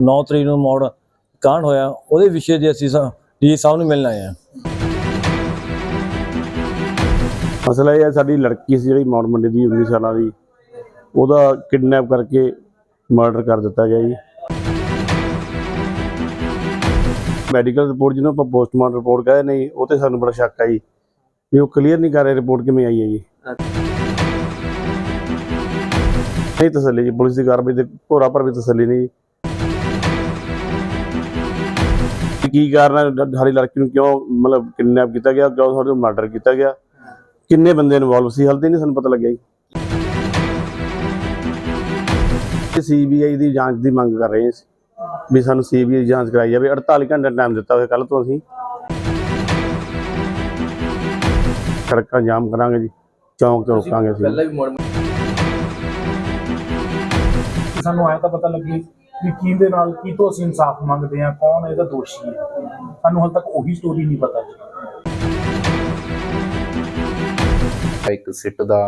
9 ਤਰੀਕ ਨੂੰ ਮੋੜ ਕਾਂਡ ਹੋਇਆ ਉਹਦੇ ਵਿਸ਼ੇ ਦੇ ਅਸੀਂ ਡੀ ਸਾਹਿਬ ਨੂੰ ਮਿਲਣ ਆਏ ਆ ਮਸਲਾ ਇਹ ਹੈ ਸਾਡੀ ਲੜਕੀ ਸੀ ਜਿਹੜੀ ਮੌੜ ਮੰਡੀ ਦੀ 19 ਸਾਲਾਂ ਦੀ। ਉਹਦਾ ਕਿਡਨੈਪ ਕਰਕੇ ਮਰਡਰ ਕਰ ਦਿੱਤਾ ਗਿਆ ਜੀ। ਮੈਡੀਕਲ ਰਿਪੋਰਟ ਜਿਹਨੂੰ ਆਪਾਂ ਪੋਸਟਮਾਰਟਮ ਰਿਪੋਰਟ ਕਹਿੰਦੇ ਨਹੀਂ ਉਹ ਤੇ ਸਾਨੂੰ ਬੜਾ ਸ਼ੱਕ ਆ ਜੀ। ਵੀ ਉਹ ਕਲੀਅਰ ਨਹੀਂ ਕਰ ਰਹੇ ਰਿਪੋਰਟ ਕਿਵੇਂ ਆਈ ਹੈ ਜੀ। ਨਹੀਂ ਤਸੱਲੀ ਜੀ ਪੁਲਿਸ ਦੀ ਕਾਰਵਾਈ ਦੇ ਭੋਰਾ ਪਰ ਵੀ ਤਸੱਲੀ ਨਹੀਂ ਕੀ ਕਾਰਨ ਹੈ? ਸਾਡੀ ਲੜਕੀ ਨੂੰ ਕਿਉਂ ਮਤਲਬ ਕਿਡਨੈਪ ਕੀਤਾ ਗਿਆ? ਕਿਉਂ ਸਾਡੇ ਮਰਡਰ ਕੀਤਾ ਗਿਆ? ਕਿੰਨੇ ਬੰਦੇ ਇਨਵੋਲਵ ਸੀ? ਹਾਲੇ ਨਹੀਂ ਸਾਨੂੰ ਪਤਾ ਲੱਗਿਆ ਜੀ। ਸੀਬੀਆਈ ਦੀ ਜਾਂਚ ਦੀ ਮੰਗ ਕਰ ਰਹੇ ਹਾਂ ਵੀ ਸਾਨੂੰ ਸੀਬੀਆਈ ਜਾਂਚ ਕਰਾਈ ਜਾਵੇ। 48 ਘੰਟੇ ਟਾਈਮ ਦਿੱਤਾ ਹੋਇਆ ਕੱਲ ਤੋਂ ਅਸੀਂ। ਸੜਕਾਂ ਜਾਮ ਕਰਾਂਗੇ ਜੀ। ਚੌਂਕ ਤੇ ਰੋਕਾਂਗੇ ਅਸੀਂ। ਪਹਿਲਾਂ ਵੀ ਸਾਨੂੰ ਆਇਆ ਤਾਂ ਪਤਾ ਲੱਗੇ ਵੀ ਕਿਹਦੇ ਨਾਲ ਕੀ ਤੋਂ ਅਸੀਂ ਇਨਸਾਫ ਮੰਗਦੇ ਆ ਕੌਣ ਇਹਦਾ ਦੋਸ਼ੀ ਹੈ। ਸਾਨੂੰ ਹਾਲ ਤੱਕ ਉਹੀ ਸਟੋਰੀ ਨਹੀਂ ਪਤਾ ਇੱਕ ਸਿੱਟ ਦਾ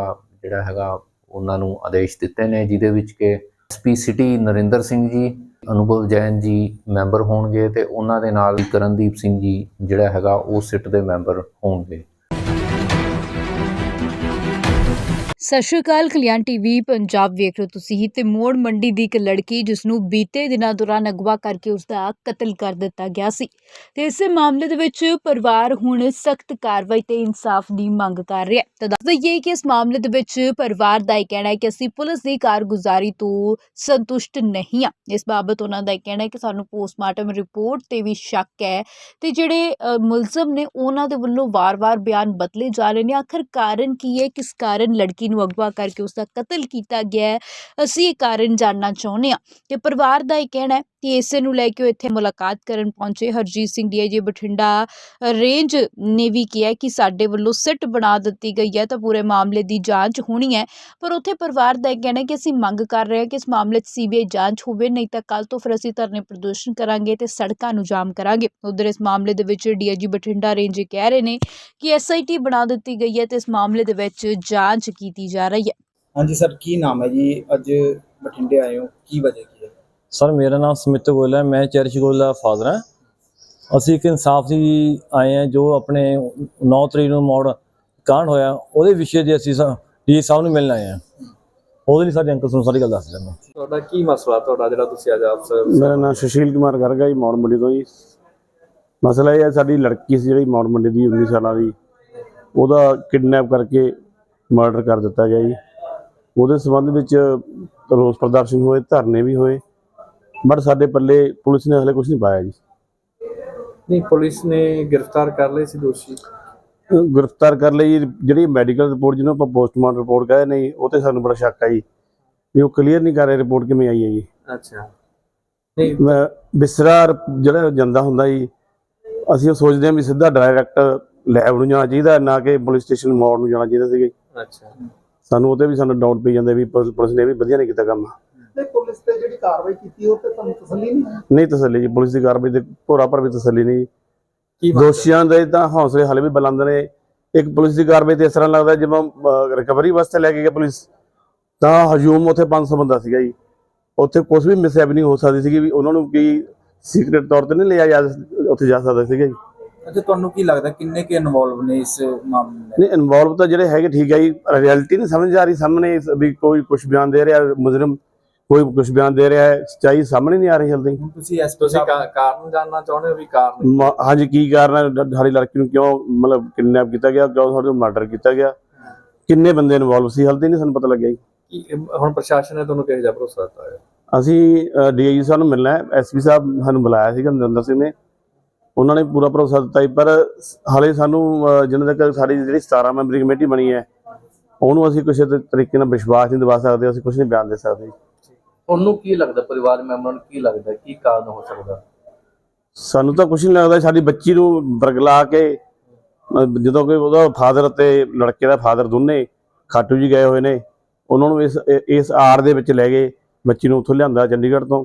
ਜਿਹੜਾ ਹੈਗਾ, ਉਹਨਾਂ ਨੂੰ ਆਦੇਸ਼ ਦਿੱਤੇ ਨੇ, ਜਿਹਦੇ ਵਿੱਚ ਕਿ ਐਸਪੀ ਸਿਟੀ ਨਰਿੰਦਰ ਸਿੰਘ ਜੀ, ਅਨੁਭਵ ਜੈਨ ਜੀ ਮੈਂਬਰ ਹੋਣਗੇ ਤੇ ਉਹਨਾਂ ਦੇ ਨਾਲ ਕਰਨਦੀਪ ਸਿੰਘ ਜੀ ਜਿਹੜਾ ਹੈਗਾ, ਉਹ ਸਿੱਟ ਦੇ ਮੈਂਬਰ ਹੋਣਗੇ। ਸਤਿ ਸ਼੍ਰੀ ਅਕਾਲ, ਕਲਿਆਣ ਟੀਵੀ, ਪੰਜਾਬ ਵੇਖ ਰਹੇ ਹੋ ਤੁਸੀਂ ਹੀ ਤੇ ਮੋੜ ਮੰਡੀ ਦੀ ਇੱਕ ਲੜਕੀ ਜਿਸ ਨੂੰ ਬੀਤੇ ਦਿਨਾਂ ਦੌਰਾਨ ਅਗਵਾ ਕਰਕੇ ਉਸ ਦਾ ਕਤਲ ਕਰ ਦਿੱਤਾ ਗਿਆ ਸੀ ਤੇ ਇਸੇ ਮਾਮਲੇ ਦੇ ਵਿੱਚ ਪਰਿਵਾਰ ਹੁਣ ਸਖਤ ਕਾਰਵਾਈ ਤੇ ਇਨਸਾਫ ਦੀ ਮੰਗ ਕਰ ਰਿਹਾ ਹੈ। ਤਾਂ ਦੱਸ ਦਈਏ ਕਿ ਇਸ ਮਾਮਲੇ ਦੇ ਵਿੱਚ ਪਰਿਵਾਰ ਦਾ ਇਹ ਕਹਿਣਾ ਹੈ ਕਿ ਅਸੀਂ ਪੁਲਿਸ ਦੀ ਕਾਰਗੁਜ਼ਾਰੀ ਤੋਂ ਸੰਤੁਸ਼ਟ ਨਹੀਂ ਹਾਂ। ਇਸ ਬਾਬਤ ਉਹਨਾਂ ਦਾ ਇਹ ਕਹਿਣਾ ਹੈ ਕਿ ਸਾਨੂੰ ਪੋਸਟਮਾਰਟਮ ਰਿਪੋਰਟ ਤੇ ਵੀ ਸ਼ੱਕ ਹੈ ਤੇ ਜਿਹੜੇ ਮੁਲਜ਼ਮ ਨੇ ਉਹਨਾਂ ਦੇ ਵੱਲੋਂ ਵਾਰ-ਵਾਰ ਬਿਆਨ ਬਦਲੇ ਜਾ ਰਹੇ ਨੇ। ਆਖਰ ਕਾਰਨ ਕੀ ਹੈ? ਕਿਸ ਕਾਰਨ ਲੜਕੀ ਨੂੰ ਅਗਵਾ ਕਰਕੇ ਉਸ ਦਾ ਕਤਲ ਕੀਤਾ ਗਿਆ ਅਸੀਂ ਇਹ ਕਾਰਨ ਜਾਣਨਾ ਚਾਹੁੰਦੇ ਹਾਂ ਤੇ ਪਰਿਵਾਰ ਦਾ ਇਹ ਕਹਿਣਾ ਹੈ ਕਿ ਇਸੇ ਨੂੰ ਲੈ ਕੇ ਉਹ ਇੱਥੇ ਮੁਲਾਕਾਤ ਕਰਨ ਪਹੁੰਚੇ। ਹਰਜੀਤ ਸਿੰਘ ਡੀਆਈਜੀ ਬਠਿੰਡਾ ਰੇਂਜ ਨੇ ਵੀ ਕਿਹਾ ਕਿ ਸਾਡੇ ਵੱਲੋਂ ਸਿੱਟ ਬਣਾ ਦਿੱਤੀ ਗਈ ਹੈ ਤਾਂ ਪੂਰੇ ਮਾਮਲੇ ਦੀ ਜਾਂਚ ਹੋਣੀ ਹੈ। ਪਰ ਉੱਥੇ ਪਰਿਵਾਰ ਦਾ ਇਹ ਕਹਿਣਾ ਕਿ ਅਸੀਂ ਮੰਗ ਕਰ ਰਹੇ ਹਾਂ ਕਿ ਇਸ ਮਾਮਲੇ 'ਚ ਸੀਬੀਆਈ ਜਾਂਚ ਹੋਵੇ, ਨਹੀਂ ਤਾਂ ਕੱਲ ਤੋਂ ਫਿਰ ਅਸੀਂ ਧਰਨੇ ਪ੍ਰਦਰਸ਼ਨ ਕਰਾਂਗੇ ਤੇ ਸੜਕਾਂ ਨੂੰ ਜਾਮ ਕਰਾਂਗੇ। ਉਧਰ ਇਸ ਮਾਮਲੇ ਦੇ ਵਿੱਚ ਡੀਆਈਜੀ ਬਠਿੰਡਾ ਰੇਂਜ ਕਹਿ ਰਹੇ ਨੇ ਕਿ ਐਸਆਈਟੀ ਬਣਾ ਦਿੱਤੀ ਗਈ ਹੈ ਤੇ ਇਸ ਮਾਮਲੇ ਦੇ ਵਿੱਚ ਜਾਂਚ ਕੀਤੀ ਜਾ ਰਹੀ ਹੈ? ਹਾਂਜੀ ਸਰ ਕੀ ਨਾਮ ਹੈ ਜੀ? ਅੱਜ ਬਠਿੰਡੇ ਆਏ ਹੋ ਕੀ ਵਜ੍ਹਾ ਕੀ ਹੈ? ਸਰ ਮੇਰਾ ਨਾਮ ਸਮਿਤ ਗੋਇਲ ਹੈ ਮੈਂ ਚੈਰਿਸ਼ ਗੋਇਲ ਦਾ ਫਾਦਰ ਹਾਂ। ਅਸੀਂ ਇੱਕ ਇਨਸਾਫ ਦੀ ਆਏ ਹਾਂ ਜੋ ਆਪਣੇ 9 ਤਰੀਕ ਨੂੰ ਮੋੜ ਕਾਂਡ ਹੋਇਆ ਉਹਦੇ ਵਿਸ਼ੇ ਦੇ ਅਸੀਂ ਡੀ ਸਾਹਿਬ ਨੂੰ ਮਿਲਣ ਆਏ ਆ ਉਹਦੇ ਲਈ ਸਾਡੇ ਅੰਕਲ ਨੂੰ ਸਾਰੀ ਗੱਲ ਦੱਸ ਦਿੰਦਾ ਤੁਹਾਡਾ ਕੀ ਮਸਲਾ ਤੁਹਾਡਾ ਜਿਹੜਾ ਤੁਸੀਂ ਅੱਜ ਅਫਸਰ ਮੇਰਾ ਨਾਮ ਸੁਸ਼ੀਲ ਕੁਮਾਰ ਗਰਗਾ ਜੀ ਮੌੜ ਮੰਡੀ ਤੋਂ ਜੀ। ਮਸਲਾ ਇਹ ਹੈ ਸਾਡੀ ਲੜਕੀ ਸੀ ਜਿਹੜੀ ਮੌੜ ਮੰਡੀ ਦੀ 19 ਸਾਲਾਂ ਦੀ। ਉਹਦਾ ਕਿਡਨੈਪ ਕਰਕੇ ਮਰਡਰ ਕਰ ਦਿੱਤਾ ਗਿਆ ਜੀ। ਉਹਦੇ ਸੰਬੰਧ ਵਿੱਚ ਰੋਸ ਪ੍ਰਦਰਸ਼ਨ ਹੋਏ ਧਰਨੇ ਵੀ ਹੋਏ ਬਟ ਸਾਡੇ ਪੱਲੇ ਪੁਲਿਸ ਨੇ ਹਲੇ ਕੁਝ ਨਹੀਂ ਪਾਇਆ ਜੀ। ਨਹੀਂ ਪੁਲਿਸ ਨੇ ਗ੍ਰਿਫਤਾਰ ਕਰ ਲਏ ਸੀ ਦੋਸ਼ੀ। ਗ੍ਰਿਫਤਾਰ ਕਰ ਲਈ ਜਿਹੜੀ ਮੈਡੀਕਲ ਰਿਪੋਰਟ ਜਿਹਨੂੰ ਆਪਾਂ ਪੋਸਟਮਾਰਟਮ ਰਿਪੋਰਟ ਕਹਿੰਦੇ ਨਹੀਂ ਉਹ ਤੇ ਸਾਨੂੰ ਬੜਾ ਸ਼ੱਕ ਆ ਜੀ। ਵੀ ਉਹ ਕਲੀਅਰ ਨਹੀਂ ਕਰ ਰਹੇ ਰਿਪੋਰਟ ਕਿਵੇਂ ਆਈ ਹੈ ਜੀ। ਅੱਛਾ। ਨਹੀਂ। ਬਿਸਰਾ ਜਿਹੜਾ ਜਾਂਦਾ ਹੁੰਦਾ ਜੀ ਅਸੀਂ ਉਹ ਸੋਚਦੇ ਹਾਂ ਵੀ ਸਿੱਧਾ ਡਾਇਰੈਕਟ ਲੈਬ ਨੂੰ ਜਾਣਾ ਚਾਹੀਦਾ ਨਾ ਕਿ ਪੁਲਿਸ ਸਟੇਸ਼ਨ ਮੋੜ ਨੂੰ ਜਾਣਾ ਚਾਹੀਦਾ ਸੀਗਾ ਜੀ। ਅੱਛਾ। ਸਾਨੂੰ ਉਹਤੇ ਵੀ ਸਾਨੂੰ ਡਾਊਟ ਪਈ ਜਾਂਦਾ ਵੀ ਪੁਲਿਸ ਪੁਲਿਸ ਨੇ ਵੀ ਵਧੀਆ ਨਹੀਂ ਕੀਤਾ ਕੰਮ। ਤੇ ਪੁਲਿਸ ਤੇ ਜਿਹੜੀ ਕਾਰਵਾਈ ਕੀਤੀ ਉਹ ਤੇ ਤੁਹਾਨੂੰ ਤਸੱਲੀ ਨਹੀਂ ਨਹੀਂ ਤਸੱਲੀ ਜੀ ਪੁਲਿਸ ਦੀ ਕਾਰਵਾਈ ਦੇ ਭੋਰਾ ਪਰ ਵੀ ਤਸੱਲੀ ਨਹੀਂ। ਦੋਸ਼ੀਆਂ ਦੇ ਤਾਂ ਹੌਸਲੇ ਹਲੇ ਵੀ ਬੁਲੰਦ ਨੇ। ਇੱਕ ਪੁਲਿਸ ਦੀ ਕਾਰਵਾਈ ਤੇ ਇਸ ਤਰ੍ਹਾਂ ਲੱਗਦਾ ਜਿਵੇਂ ਰਿਕਵਰੀ ਵਾਸਤੇ ਲੈ ਕੇ ਗਏ ਪੁਲਿਸ ਤਾਂ ਹਜੂਮ ਉੱਥੇ 500 ਬੰਦਾ ਸੀਗਾ ਜੀ। ਉੱਥੇ ਕੁਝ ਵੀ ਮਿਸ ਨਹੀਂ ਹੋ ਸਕਦੀ ਸੀਗੀ ਵੀ ਉਹਨਾਂ ਨੂੰ ਕੀ ਸੀਕ੍ਰੀਟ ਤੌਰ ਤੇ ਨਹੀਂ ਲਿਆ ਜਾ ਉੱਥੇ ਜਾ ਸਕਦਾ ਸੀਗਾ ਜੀ। ਅੱਛਾ ਤੁਹਾਨੂੰ ਕੀ ਲੱਗਦਾ ਕਿੰਨੇ ਕੇ ਇਨਵੋਲਵ ਨੇ ਇਸ ਮਾਮਲੇ ਨਹੀਂ ਇਨਵੋਲਵ ਤਾਂ ਜਿਹੜੇ ਹੈਗੇ ਠੀਕ ਹੈ ਜੀ ਰਿਐਲਿਟੀ ਨਹੀਂ ਸਮਝ ਆ ਰਹੀ ਸਾਹਮਣੇ ਇਸ- ਵੀ ਕੋਈ ਕੁਝ ਬਿਆਨ ਦੇ ਰਿਹਾ ਮੁਜਰਮ ਕੋਈ ਕੁਝ ਬਿਆਨ ਦੇ ਰਿਹਾ ਹੈ ਸੱਚਾਈ ਸਾਹਮਣੇ ਨਹੀਂ ਆ ਰਹੀ ਜਲਦੀ। ਹੁਣ ਤੁਸੀਂ ਐਸਪੀ ਤੁਸੀਂ ਕਾਰਨ ਜਾਣਨਾ ਚਾਹੁੰਦੇ ਹੋ ਵੀ ਕਾਰਨ ਹਾਂਜੀ ਕੀ ਕਾਰਨ ਹੈ? ਡ- ਸਾਡੀ ਲੜਕੀ ਨੂੰ ਕਿਉਂ ਮਤਲਬ ਕਿਡਨੈਪ ਕੀਤਾ ਗਿਆ ਕਿਉਂ ਸਾਡੇ ਮਰਡਰ ਕੀਤਾ ਗਿਆ? ਕਿੰਨੇ ਬੰਦੇ ਇਨਵੋਲਵ ਸੀ ਹਾਲੇ ਨਹੀਂ ਸਾਨੂੰ ਪਤਾ ਲੱਗਿਆ ਜੀ। ਹੁਣ ਪ੍ਰਸ਼ਾਸਨ ਨੇ ਤੁਹਾਨੂੰ ਕਿਹੋ ਜਿਹਾ ਭਰੋਸਾ ਦਿੱਤਾ ਹੈ? ਅਸੀਂ ਡੀਆਈ ਸਾਹਿਬ ਨੂੰ ਮਿਲਣਾ ਹੈ ਐਸਪੀ ਸਾਹਿਬ ਸਾਨੂੰ ਬੁਲਾਇਆ ਸੀਗਾ ਨਰਿੰਦਰ ਸਿੰਘ ਨੇ। ਉਹਨਾਂ ਨੇ ਪੂਰਾ ਭਰੋਸਾ ਦਿੱਤਾ ਜੀ ਪਰ ਹਾਲੇ ਸਾਨੂੰ ਜਿੰਨਾ ਤੱਕ ਸਾਡੀ ਜਿਹੜੀ 17 ਮੈਂਬਰੀ ਕਮੇਟੀ ਬਣੀ ਹੈ ਉਹਨੂੰ ਅਸੀਂ ਕਿਸੇ ਤਰੀਕੇ ਨਾਲ ਵਿਸ਼ਵਾਸ ਨਹੀਂ ਦਿਵਾ ਸਕਦੇ ਅਸੀਂ ਕੁਝ ਨਹੀਂ ਬਿਆਨ ਦੇ ਸਕਦੇ। ਉਹਨੂੰ ਕੀ ਲੱਗਦਾ ਪਰਿਵਾਰ ਮੈਂਬਰਾਂ ਨੂੰ ਕੀ ਲੱਗਦਾ ਕੀ ਕਾਰਨ ਹੋ ਸਕਦਾ? ਸਾਨੂੰ ਤਾਂ ਕੁਝ ਨਹੀਂ ਲੱਗਦਾ ਸਾਡੀ ਬੱਚੀ ਨੂੰ ਬਰਗਲਾ ਕੇ ਜਦੋਂ ਕਿ ਉਹਦਾ ਫਾਦਰ ਤੇ ਲੜਕੇ ਦਾ ਫਾਦਰ ਦੋਨੇ ਖਾਟੂ ਜੀ ਗਏ ਹੋਏ ਨੇ ਉਹਨਾਂ ਨੂੰ ਇਸ ਇਸ ਆੜ ਦੇ ਵਿੱਚ ਲੈ ਗਏ ਬੱਚੀ ਨੂੰ ਉੱਥੋਂ ਲਿਆਂਦਾ ਚੰਡੀਗੜ੍ਹ ਤੋਂ।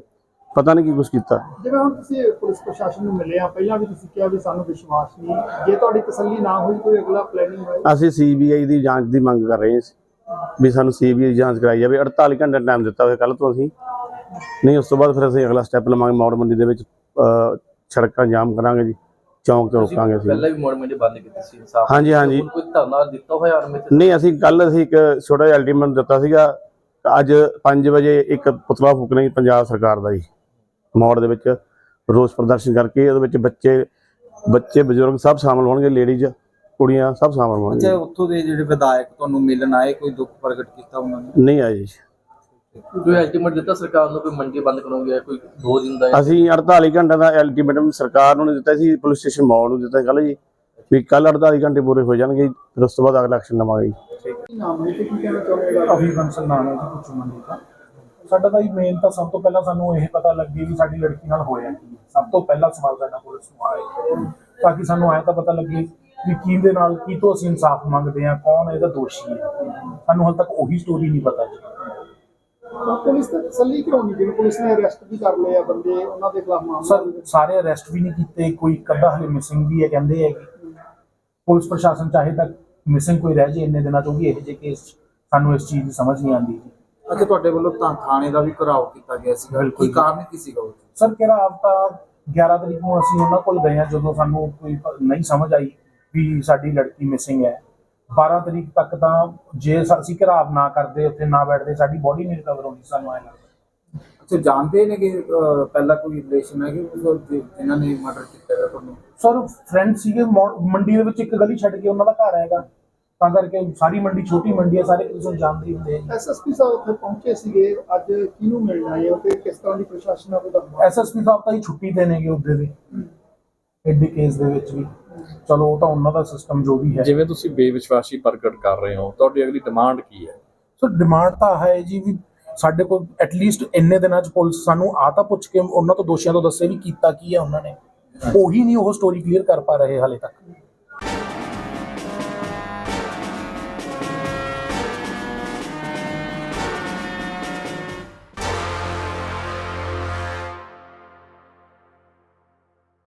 ਪਤਾ ਨਹੀਂ ਕੀ ਕੁਝ ਕੀਤਾ। ਜਿਵੇਂ ਹੁਣ ਤੁਸੀਂ ਪੁਲਿਸ ਪ੍ਰਸ਼ਾਸਨ ਨੂੰ ਮਿਲੇ ਆ ਪਹਿਲਾਂ ਵੀ ਤੁਸੀਂ ਕਿਹਾ ਵੀ ਸਾਨੂੰ ਵਿਸ਼ਵਾਸ ਨਹੀਂ। ਜੇ ਤੁਹਾਡੀ ਤਸੱਲੀ ਨਾ ਹੋਈ ਕੋਈ ਅਗਲਾ ਪਲੈਨਿੰਗ ਹੋਏ? ਅਸੀਂ ਸੀਬੀਆਈ ਦੀ ਜਾਂਚ ਦੀ ਮੰਗ ਕਰ ਰਹੇ ਹਾਂ ਵੀ ਸਾਨੂੰ ਸੀਬੀਆਈ ਜਾਂਚ ਕਰਾਈ ਜਾਵੇ। 48 ਘੰਟੇ ਟਾਈਮ ਦਿੱਤਾ ਹੋਇਆ ਕੱਲ ਤੋਂ ਅਸੀਂ। ਨਹੀਂ ਉਸ ਤੋਂ ਬਾਅਦ ਫਿਰ ਅਸੀਂ ਅਗਲਾ ਸਟੈਪ ਲਵਾਂਗੇ। ਮੌੜ ਮੰਡੀ ਦੇ ਵਿੱਚ ਸੜਕਾਂ ਜਾਮ ਕਰਾਂਗੇ ਜੀ। ਚੌਂਕ ਤੇ ਰੋਕਾਂਗੇ ਅਸੀਂ। ਪਹਿਲਾਂ ਵੀ ਮੋੜ ਮੰਡੀ ਬੰਦ ਕੀਤੀ ਸੀ ਇਨਸਾਫ ਹਾਂਜੀ ਹਾਂਜੀ। ਕੋਈ ਧਰਨਾ ਦਿੱਤਾ ਹੋਇਆ ਅਰਮਿਤ ਨਹੀਂ ਅਸੀਂ ਕੱਲ ਅਸੀਂ ਇੱਕ ਛੋਟਾ ਜਿਹਾ ਅਲਟੀਮੇਟ ਦਿੱਤਾ ਸੀਗਾ। ਅੱਜ 5 ਵਜੇ ਇੱਕ ਪੁਤਲਾ ਫੂਕਣਾ ਜੀ ਪੰਜਾਬ ਸਰਕਾਰ ਦਾ ਜੀ। ਮੌੜ ਦੇ ਵਿੱਚ ਰੋਸ ਪ੍ਰਦਰਸ਼ਨ ਕਰਕੇ ਉਹਦੇ ਵਿੱਚ ਬੱਚੇ ਬੱਚੇ ਬਜ਼ੁਰਗ ਸਭ ਸ਼ਾਮਲ ਹੋਣਗੇ ਲੇਡੀਜ਼ ਕੁੜੀਆਂ ਸਭ ਸ਼ਾਮਲ ਅੱਛਾ ਹੋਣਗੇ ਉੱਥੋਂ ਦੇ ਜਿਹੜੇ ਵਿਧਾਇਕ ਤੁਹਾਨੂੰ ਮਿਲਣ ਆਏ ਕੋਈ ਦੁੱਖ ਪ੍ਰਗਟ ਕੀਤਾ ਉਹਨਾਂ ਨੇ? ਨਹੀਂ ਆਏ ਜੀ। ਕੋਈ ਅਲਟੀਮੇਟ ਦਿੱਤਾ ਸਰਕਾਰ ਨੂੰ ਕੋਈ ਮੰਡੀ ਬੰਦ ਕਰੋਗੇ ਕੋਈ 2 ਦਿਨ ਦਾ ਅਸੀਂ 48 ਘੰਟੇ ਦਾ ਅਲਟੀਮੇਟਮ ਸਰਕਾਰ ਨੂੰ ਦਿੱਤਾ ਸੀ ਪੁਲਿਸ ਸਟੇਸ਼ਨ ਮੌੜ ਨੂੰ ਦਿੱਤਾ ਕੱਲ ਜੀ। ਵੀ ਕੱਲ 48 ਘੰਟੇ ਪੂਰੇ ਹੋ ਜਾਣਗੇ ਫਿਰ ਉਸ ਤੋਂ ਬਾਅਦ ਅਗਲਾ ਐਕਸ਼ਨ ਲਵਾਂਗੇ ਜੀ। ਅਭੀ ਬੰਸਲ ਨਾਮ ਹੈ ਜੀ ਕੁਚੂ ਮੰਡੀ ਦਾ। ਸਾਡਾ ਤਾਂ ਇਹ ਮੇਨ ਤਾਂ ਸਭ ਤੋਂ ਪਹਿਲਾਂ ਸਾਨੂੰ ਇਹ ਪਤਾ ਲੱਗੇ ਵੀ ਸਾਡੀ ਲੜਕੀ ਨਾਲ ਹੋਇਆ ਕੀ। ਹੈ। ਸਭ ਤੋਂ ਪਹਿਲਾ ਸਵਾਲ ਸਾਡਾ ਪੁਲਿਸ ਨੂੰ ਆਇਆ ਤਾਂ ਕਿ ਸਾਨੂੰ ਆਇਆ ਤਾਂ ਪਤਾ ਲੱਗੇ ਵੀ ਕੀ ਦੇ ਨਾਲ ਕੀ ਤੋਂ ਅਸੀਂ ਇਨਸਾਫ ਮੰਗਦੇ ਹਾਂ ਕੌਣ ਇਹਦਾ ਦੋਸ਼ੀ ਹੈ। ਸਾਨੂੰ ਹਾਲ ਤੱਕ ਉਹੀ ਸਟੋਰੀ ਨਹੀਂ ਪਤਾ ਜੀ। ਪੁਲਿਸ ਤੇ ਤਸੱਲੀ ਕਰਾਉਣੀ ਜਿਵੇਂ ਪੁਲਿਸ ਨੇ ਅਰੈਸਟ ਵੀ ਕਰ ਲਏ ਆ ਬੰਦੇ ਉਹਨਾਂ ਦੇ ਖਿਲਾਫ ਮਾਮਲਾ ਸਰ ਸਾਰੇ ਅਰੈਸਟ ਵੀ ਨਹੀਂ ਕੀਤੇ ਕੋਈ ਕੱਦਾ ਹਲੇ ਮਿਸਿੰਗ ਵੀ ਹੈ ਕਹਿੰਦੇ ਹੈ ਕਿ ਪੁਲਿਸ ਪ੍ਰਸ਼ਾਸਨ ਚਾਹੇ ਤਾਂ ਮਿਸਿੰਗ ਕੋਈ ਰਹਿ ਜੇ ਇੰਨੇ ਦਿਨਾਂ ਤੋਂ ਵੀ ਇਹ ਜਿਹੇ ਕੇਸ ਸਾਨੂੰ ਇਸ ਚੀਜ਼ ਦੀ ਸਮਝ ਨਹੀਂ ਆਉਂਦੀ ਜੀ। ਅੱਛਾ ਤੁਹਾਡੇ ਵੱਲੋਂ ਤਾਂ ਥਾਣੇ ਦਾ ਵੀ ਘਰਾਓ ਕੀਤਾ ਗਿਆ ਬਿਲਕੁਲ ਕੀ। ਕਾਰਨ ਕੀ ਸੀਗਾ ਉਹ? ਸਰ ਕਿਹੜਾ ਆਪ ਤਾਂ 11 ਤਰੀਕ ਨੂੰ ਅਸੀਂ ਉਹਨਾਂ ਕੋਲ ਗਏ ਹਾਂ ਜਦੋਂ ਸਾਨੂੰ ਕੋਈ ਨਹੀਂ ਸਮਝ ਆਈ ਵੀ ਸਾਡੀ ਲੜਕੀ ਮਿਸਿੰਗ ਹੈ। 12 ਤਰੀਕ ਤੱਕ ਤਾਂ ਜੇ ਸ- ਅਸੀਂ ਘਰਾਵ ਨਾ ਕਰਦੇ ਉੱਥੇ ਨਾ ਬੈਠਦੇ ਸਾਡੀ ਬੋਡੀ ਨਹੀਂ ਰਿਕਵਰ ਹੋਣੀ ਸਾਨੂੰ ਐਂ ਲੱਗਦਾ। ਅੱਛਾ ਜਾਣਦੇ ਨੇ ਕਿ ਪਹਿਲਾਂ ਕੋਈ ਰਿਲੇਸ਼ਨ ਹੈ ਕਿ ਜਿਨ੍ਹਾਂ ਨੇ ਮਰਡਰ ਕੀਤਾ ਹੈ ਤੁਹਾਨੂੰ? ਸਰ ਫਰੈਂਡ ਸੀਗੇ ਮੰਡੀ ਦੇ ਵਿੱਚ ਇੱਕ ਗਲੀ ਛੱਡ ਕੇ ਉਹਨਾਂ ਦਾ ਘਰ ਹੈਗਾ। ਤਾਂ ਕਰਕੇ ਸਾਰੀ ਮੰਡੀ ਛੋਟੀ ਮੰਡੀ ਹੈ ਸਾਰੇ ਕਿਸੇ ਨੂੰ ਜਾਣਦੇ ਹੀ ਹੁੰਦੇ ਆ ਐਸਐਸਪੀ ਸਾਹਿਬ ਉੱਥੇ ਪਹੁੰਚੇ ਸੀਗੇ ਅੱਜ ਕਿਹਨੂੰ ਮਿਲਣ ਆਏ ਹੋ ਤੇ ਕਿਸ ਤਰ੍ਹਾਂ ਦੀ ਪ੍ਰਸ਼ਾਸਨ ਆ ਉਹਦਾ ਐਸਐਸਪੀ ਸਾਹਿਬ ਤਾਂ ਹੀ ਛੁੱਟੀ ਤੇ ਨੇਗੇ ਉਹਦੇ ਦੇ ਐਡੀ ਕੇਸ ਦੇ ਵਿੱਚ ਵੀ। ਚਲੋ ਉਹ ਤਾਂ ਉਹਨਾਂ ਦਾ ਸਿਸਟਮ ਜੋ ਵੀ ਹੈ। ਜਿਵੇਂ ਤੁਸੀਂ ਬੇਵਿਸ਼ਵਾਸੀ ਪ੍ਰਗਟ ਕਰ ਰਹੇ ਹੋ ਤੁਹਾਡੀ ਅਗਲੀ ਡਿਮਾਂਡ ਕੀ ਹੈ? ਸੋ ਡਿਮਾਂਡ ਤਾਂ ਹੈ ਜੀ ਵੀ ਸਾਡੇ ਕੋਲ ਐਟਲੀਸਟ ਇੰਨੇ ਦਿਨਾਂ ਚ ਪੁਲਿਸ ਸਾਨੂੰ ਆ ਤਾਂ ਪੁੱਛ ਕੇ ਉਹਨਾਂ ਤੋਂ ਦੋਸ਼ੀਆਂ ਤੋਂ ਦੱਸੇ ਵੀ ਕੀਤਾ ਕੀ ਹੈ ਉਹਨਾਂ ਨੇ। ਉਹੀ ਨਹੀਂ ਉਹ ਸਟੋਰੀ ਕਲੀਅਰ ਕਰ ਪਾ ਰਹੇ ਹਾਲੇ ਤੱਕ।